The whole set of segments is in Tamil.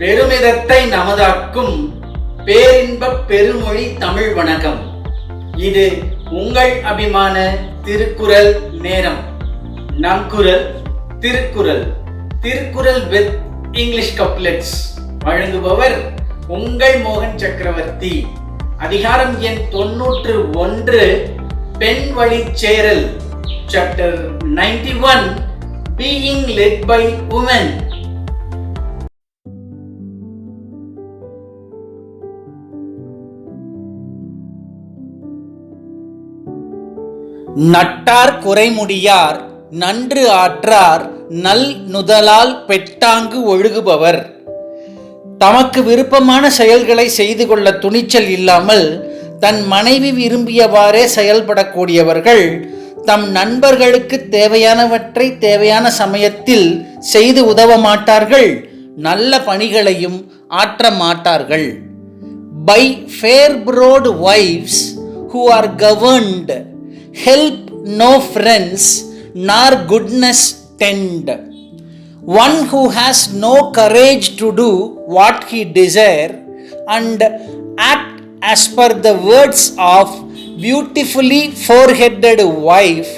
பெருமிதத்தை நமதாக்கும் பேரின்ப பெருமொழி தமிழ் வணக்கம். இது உங்கள் அபிமான திருக்குறள் நேரம். நம் குரல் Thirukkural. Thirukkural with English couplets. வழங்குபவர் உங்கள் மோகன் சக்கரவர்த்தி. அதிகாரம் எண் தொன்னூற்று ஒன்று பெண் வழி Cheral. Chapter ninety one being led by women நட்டார் குறைமுடியார் நன்று ஆற்றார் நல் நுதலால் பெட்டாங்கு ஒழுகுபவர். தமக்கு விருப்பமான செயல்களை செய்து கொள்ள துணிச்சல் இல்லாமல் தன் மனைவி விரும்பியவாறே செயல்படக்கூடியவர்கள் தம் நண்பர்களுக்கு தேவையானவற்றை தேவையான சமயத்தில் செய்து உதவ மாட்டார்கள் நல்ல பணிகளையும் ஆற்ற மாட்டார்கள். By fair proud wives who are governed help no friends nor goodness tend. One who has no courage to do what he desire and act as per the words of beautifully four-headed wife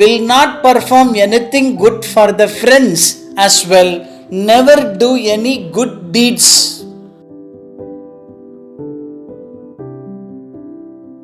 will not perform anything good for the friends as well never do any good deeds.